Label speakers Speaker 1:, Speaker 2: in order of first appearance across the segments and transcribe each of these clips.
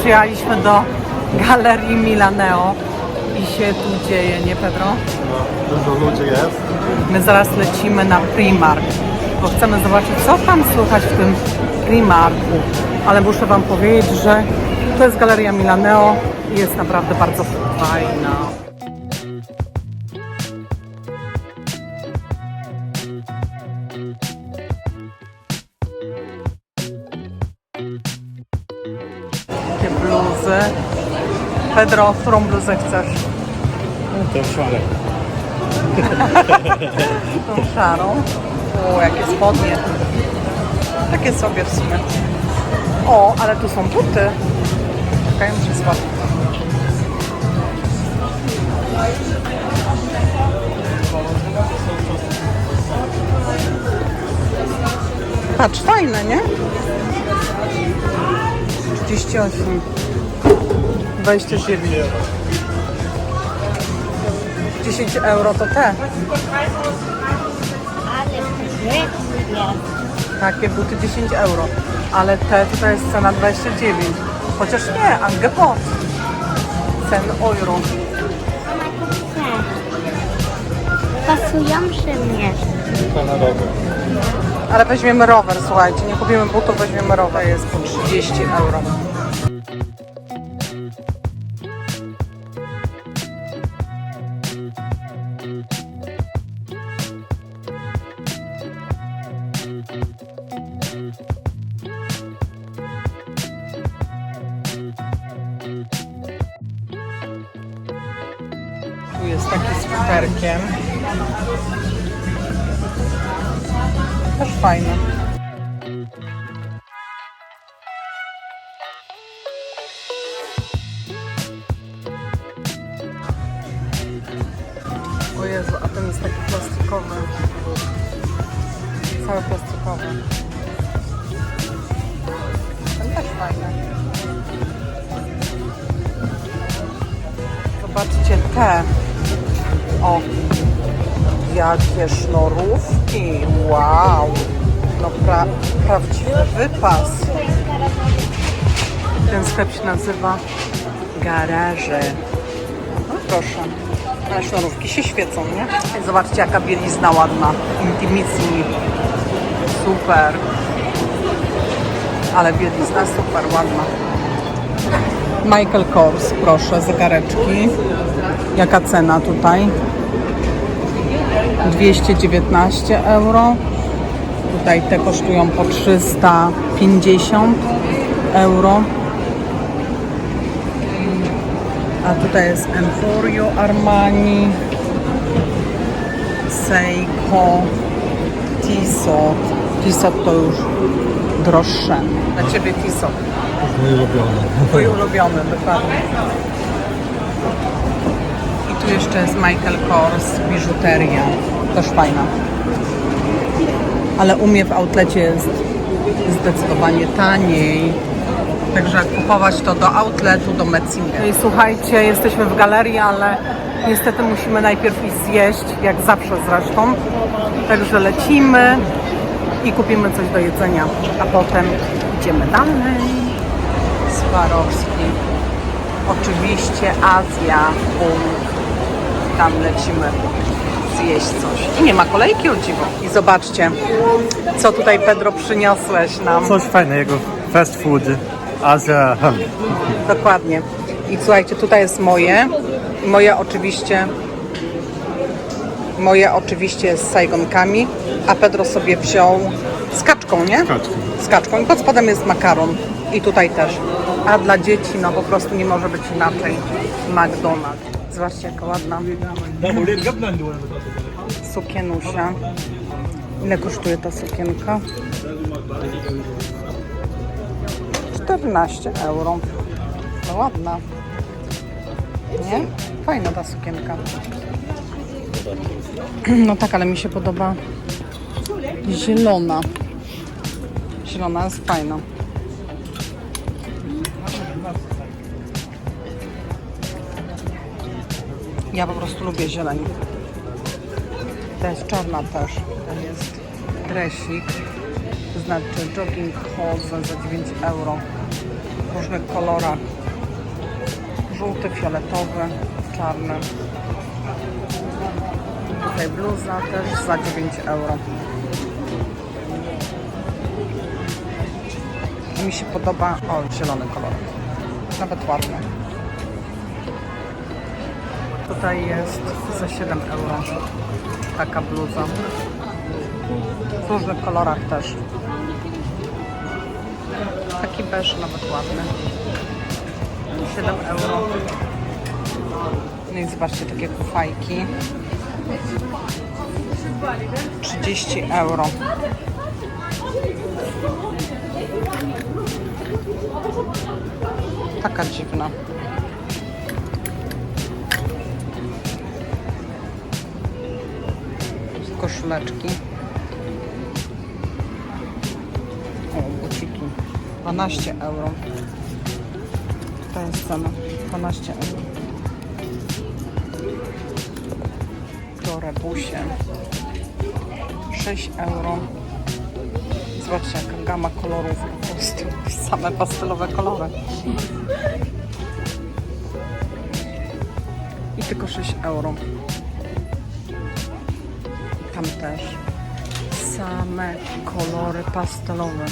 Speaker 1: przyjechaliśmy do galerii Milaneo i się tu dzieje, nie Pedro?
Speaker 2: Dużo ludzi jest.
Speaker 1: My zaraz lecimy na Primark, bo chcemy zobaczyć, co tam słychać w tym Primarku. Ale muszę Wam powiedzieć, że to jest galeria Milaneo i jest naprawdę bardzo fajna. Bluzy. Pedro, którą bluzę chcesz?
Speaker 2: To szale.
Speaker 1: Tą szarą. O, jakie spodnie. Takie sobie w sumie. O, ale tu są buty. Czekaj, muszę zobaczyć. Patrz, fajne, nie? 38. 29. 10 euro to te. Takie buty 10 euro. Ale te tutaj jest cena 29. Chociaż nie, Angepot. Cen euro.
Speaker 3: Pasują przy mnie.
Speaker 1: Ale weźmiemy rower, słuchajcie. Nie kupimy butów, weźmiemy rower. Jest po 30 euro. Futerkiem. Też fajne. O Jezu, a ten jest taki plastikowy. Cały plastikowy. Ten też fajny. Zobaczcie te. O, jakie sznurówki. Wow. No pra, prawdziwy wypas. Ten sklep się nazywa Garaże. No proszę. Ale sznurówki się świecą, nie? Zobaczcie jaka bielizna ładna. Intimisimi. Super. Ale bielizna super ładna. Michael Kors, proszę, zegareczki. Jaka cena tutaj? 219 euro. Tutaj te kosztują po 350 euro. A tutaj jest Emporio Armani, Seiko, Tissot. Tissot to już droższe. Dla Ciebie Tissot.
Speaker 2: Mój ulubiony.
Speaker 1: Twój ulubiony, dokładnie. I tu jeszcze jest Michael Kors, biżuteria. Też fajna. Ale u mnie w outlecie jest zdecydowanie taniej. Także jak kupować to do outletu, do Metzinga. No i słuchajcie, jesteśmy w galerii, ale niestety musimy najpierw iść zjeść, jak zawsze zresztą. Także lecimy i kupimy coś do jedzenia, a potem idziemy dalej. Swarowski. Oczywiście Azja, punkt. Tam lecimy zjeść coś. I nie ma kolejki o dziwo. I zobaczcie, co tutaj Pedro przyniosłeś nam.
Speaker 2: Coś fajnego. Fast food. Azja. Hmm.
Speaker 1: Dokładnie. I słuchajcie, tutaj jest moje. Moje oczywiście moje oczywiście z sajgonkami, a Pedro sobie wziął z kaczką, nie?
Speaker 2: Kaczką.
Speaker 1: Z kaczką. I pod spodem jest makaron. I tutaj też. A dla dzieci, no po prostu nie może być inaczej. McDonald's. Zobaczcie, jaka ładna sukienusia. Ile kosztuje ta sukienka? 14 euro. No ładna. Nie? Fajna ta sukienka. No tak, ale mi się podoba zielona. Zielona jest fajna. Ja po prostu lubię zieleń. Ta jest czarna też. Ten jest dresik. To znaczy jogging hose za 9 euro. w różnych kolorach. Żółty, fioletowy, czarny. Tutaj bluza też za 9 euro. Mi się podoba, o zielony kolor, nawet ładny. Tutaj jest za 7 euro taka bluza. W różnych kolorach też. Taki beż nawet ładny. 7 euro. No i zobaczcie takie kufajki. 30 euro. Taka dziwna. Koszuleczki. O, buciki. 12 euro. To jest cena. 12 euro. To rebusie. 6 euro. Zobaczcie, jaka gama kolorów po prostu. Same pastelowe kolory. I tylko 6 euro. Tam też. Same kolory pastelowe.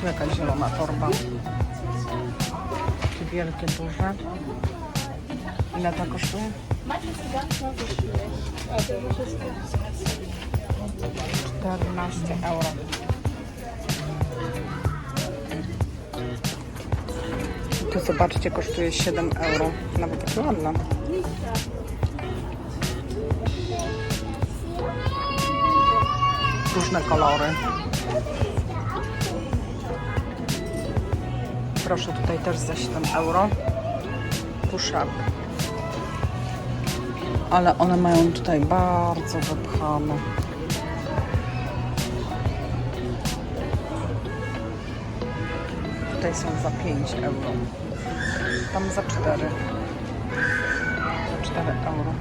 Speaker 1: Tu jakaś zielona torba. Takie wielkie, duże. Ile to kosztuje? 14 euro. Tu zobaczcie, kosztuje 7 euro. Nawet takie ładne. Różne kolory. Proszę tutaj też za 7 euro. Push-up. Ale one mają tutaj bardzo wypchane. Tutaj są za 5 euro. Tam za 4. Za 4 euro.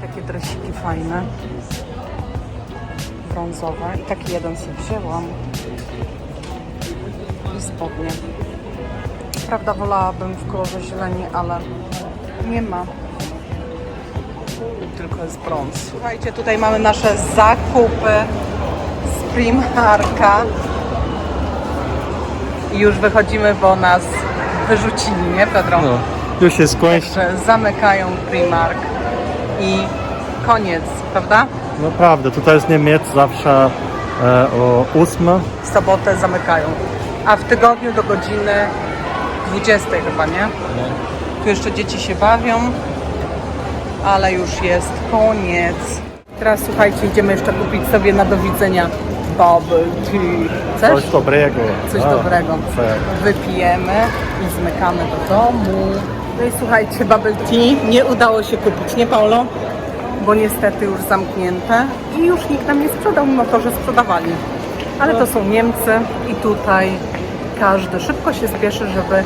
Speaker 1: Takie dresiki fajne. Brązowe. I taki jeden sobie wzięłam. I spodnie. Prawda, wolałabym w kolorze zieleni, ale nie ma. Tylko jest brąz. Słuchajcie, tutaj mamy nasze zakupy z Primarka. I już wychodzimy, bo nas wyrzucili, nie Pedro?
Speaker 2: No, już jest końc.
Speaker 1: Także zamykają Primark i koniec, prawda?
Speaker 2: No prawda, tutaj jest Niemiec zawsze e, o 8.
Speaker 1: W sobotę zamykają. A w tygodniu do godziny 20 chyba, nie? Tu jeszcze dzieci się bawią, ale już jest koniec. Teraz słuchajcie, idziemy jeszcze kupić sobie na do widzenia bubble tea. Chcesz?
Speaker 2: Coś dobrego.
Speaker 1: Coś
Speaker 2: A,
Speaker 1: dobrego.
Speaker 2: tak.
Speaker 1: Wypijemy i zmykamy do domu. No i słuchajcie, bubble tea nie udało się kupić, nie Paulo? Bo niestety już zamknięte i już nikt nam nie sprzedał, mimo to, że sprzedawali. Ale to są Niemcy i tutaj każdy szybko się spieszy, żeby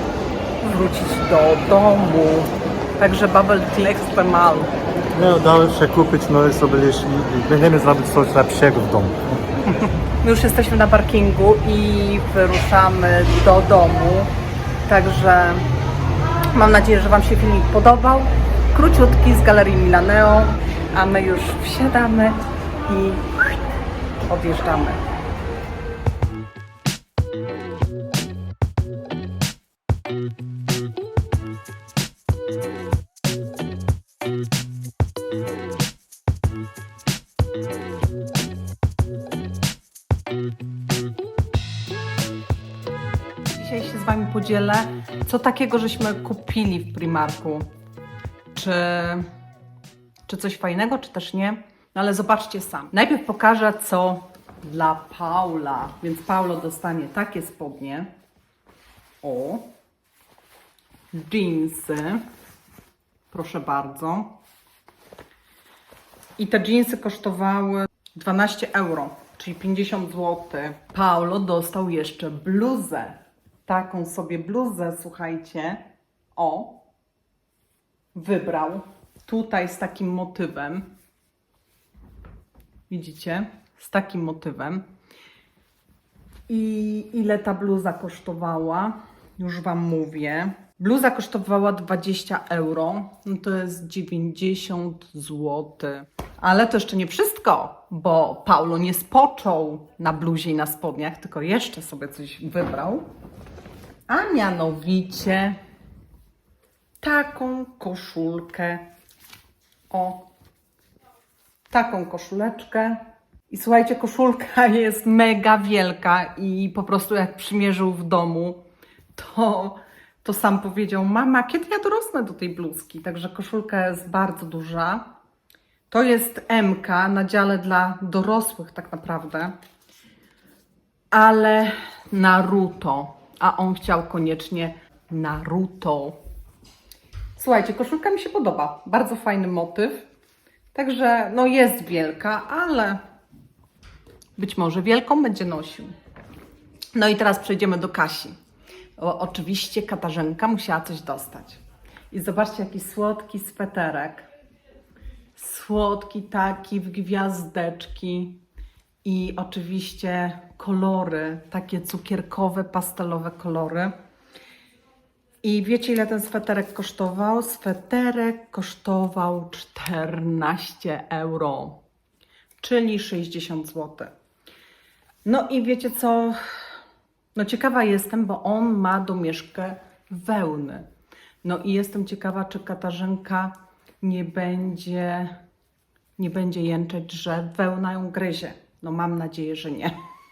Speaker 1: wrócić do domu. Także bubble tea ekstremal.
Speaker 2: No, udało się kupić, no i sobie jeśli będziemy zrobić coś lepszego w domu.
Speaker 1: My już jesteśmy na parkingu i wyruszamy do domu. Także mam nadzieję, że Wam się filmik podobał. Króciutki z Galerii Milaneo, a my już wsiadamy i odjeżdżamy. Dzisiaj się z Wami podzielę, co takiego żeśmy kupili w Primarku. Czy, czy coś fajnego, czy też nie. No ale zobaczcie sam. Najpierw pokażę, co dla Paula. Więc Paulo dostanie takie spodnie. O. Jeansy. Proszę bardzo. I te jeansy kosztowały 12 euro, czyli 50 zł. Paulo dostał jeszcze bluzę. Taką sobie bluzę, słuchajcie. O. wybrał. Tutaj z takim motywem. Widzicie? Z takim motywem. I ile ta bluza kosztowała? Już Wam mówię. Bluza kosztowała 20 euro, no to jest 90 zł. Ale to jeszcze nie wszystko, bo Paulo nie spoczął na bluzie i na spodniach, tylko jeszcze sobie coś wybrał. A mianowicie taką koszulkę. O, taką koszuleczkę. I słuchajcie, koszulka jest mega wielka i po prostu jak przymierzył w domu, to, to sam powiedział, mama, kiedy ja dorosnę do tej bluzki? Także koszulka jest bardzo duża. To jest MK na dziale dla dorosłych tak naprawdę, ale Naruto, a on chciał koniecznie Naruto. Słuchajcie, koszulka mi się podoba, bardzo fajny motyw. Także no jest wielka, ale być może wielką będzie nosił. No i teraz przejdziemy do Kasi. Oczywiście Katarzenka musiała coś dostać. I zobaczcie, jaki słodki sweterek. Słodki taki w gwiazdeczki. I oczywiście kolory, takie cukierkowe, pastelowe kolory. I wiecie, ile ten sweterek kosztował? Sweterek kosztował 14 euro, czyli 60 zł. No i wiecie co? No ciekawa jestem, bo on ma domieszkę wełny. No i jestem ciekawa, czy Katarzynka nie będzie, nie będzie jęczeć, że wełna ją gryzie. No mam nadzieję, że nie.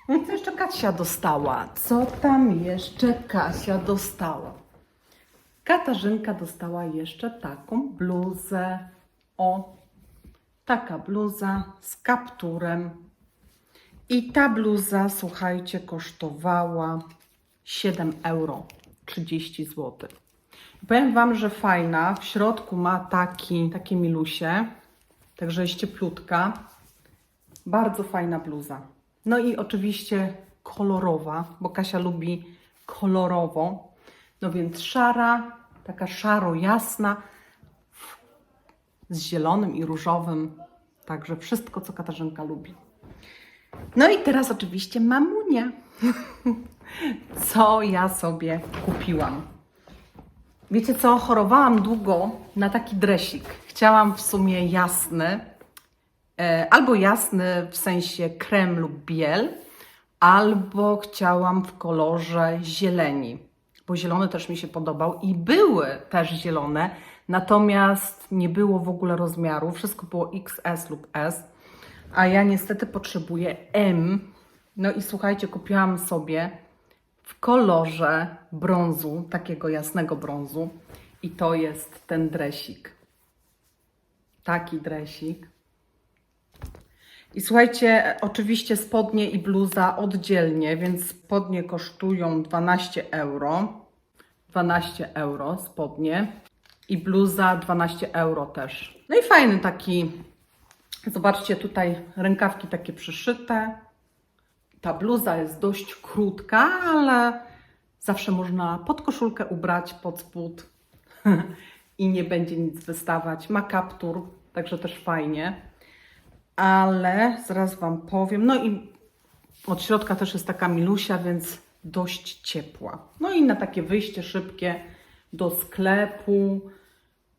Speaker 1: Co jeszcze Kasia dostała? Co tam jeszcze Kasia dostała? Katarzynka dostała jeszcze taką bluzę. O, taka bluza z kapturem. I ta bluza, słuchajcie, kosztowała 7 euro, 30 zł. Powiem Wam, że fajna. W środku ma taki, takie milusie, także jest cieplutka. Bardzo fajna bluza. No i oczywiście kolorowa, bo Kasia lubi kolorowo. No więc szara, taka szaro-jasna, z zielonym i różowym. Także wszystko, co Katarzynka lubi. No i teraz oczywiście mamunia. Co ja sobie kupiłam? Wiecie co, chorowałam długo na taki dresik. Chciałam w sumie jasny, e, albo jasny w sensie krem lub biel, albo chciałam w kolorze zieleni, bo zielony też mi się podobał i były też zielone, natomiast nie było w ogóle rozmiaru, wszystko było XS lub S, a ja niestety potrzebuję M. No i słuchajcie, kupiłam sobie w kolorze brązu, takiego jasnego brązu i to jest ten dresik. Taki dresik. I słuchajcie, oczywiście spodnie i bluza oddzielnie, więc spodnie kosztują 12 euro. 12 euro spodnie i bluza 12 euro też. No i fajny taki, zobaczcie tutaj rękawki takie przyszyte. Ta bluza jest dość krótka, ale zawsze można pod koszulkę ubrać, pod spód i nie będzie nic wystawać. Ma kaptur, także też fajnie ale zaraz Wam powiem. No i od środka też jest taka milusia, więc dość ciepła. No i na takie wyjście szybkie do sklepu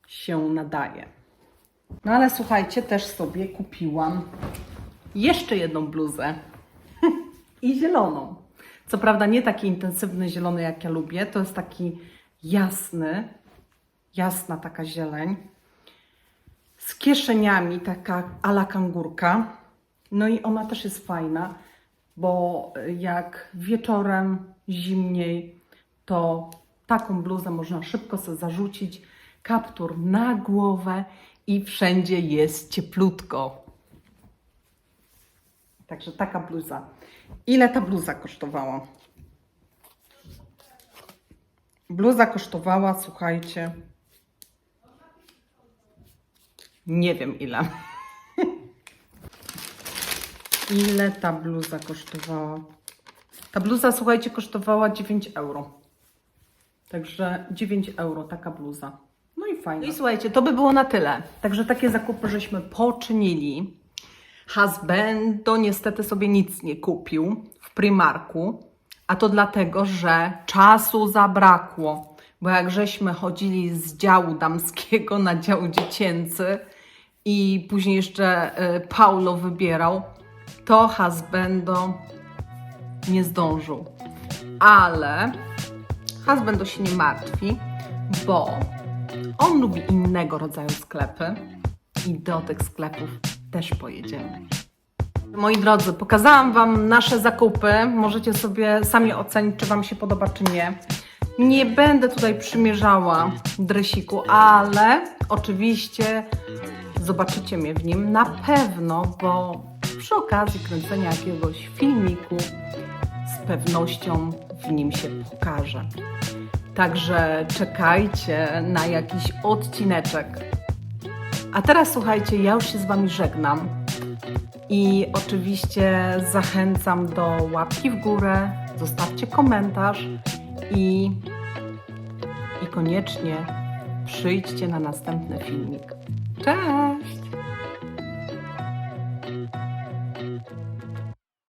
Speaker 1: się nadaje. No ale słuchajcie, też sobie kupiłam jeszcze jedną bluzę i zieloną. Co prawda nie taki intensywny zielony, jak ja lubię, to jest taki jasny, jasna taka zieleń z kieszeniami, taka ala kangurka. No i ona też jest fajna, bo jak wieczorem zimniej, to taką bluzę można szybko sobie zarzucić, kaptur na głowę i wszędzie jest cieplutko. Także taka bluza. Ile ta bluza kosztowała? Bluza kosztowała, słuchajcie, nie wiem ile. ile ta bluza kosztowała? Ta bluza, słuchajcie, kosztowała 9 euro. Także 9 euro taka bluza. No i fajna. I słuchajcie, to by było na tyle. Także takie zakupy żeśmy poczynili. Husbando niestety sobie nic nie kupił w Primarku, a to dlatego, że czasu zabrakło. Bo jak żeśmy chodzili z działu damskiego na dział dziecięcy i później jeszcze e, Paulo wybierał, to husbando nie zdążył. Ale husbando się nie martwi, bo on lubi innego rodzaju sklepy i do tych sklepów też pojedziemy. Moi drodzy, pokazałam Wam nasze zakupy. Możecie sobie sami ocenić, czy Wam się podoba, czy nie. Nie będę tutaj przymierzała dresiku, ale oczywiście zobaczycie mnie w nim na pewno, bo przy okazji kręcenia jakiegoś filmiku z pewnością w nim się pokaże. Także czekajcie na jakiś odcineczek. A teraz słuchajcie, ja już się z Wami żegnam. I oczywiście zachęcam do łapki w górę, zostawcie komentarz i, i koniecznie przyjdźcie na następny filmik. Tchau!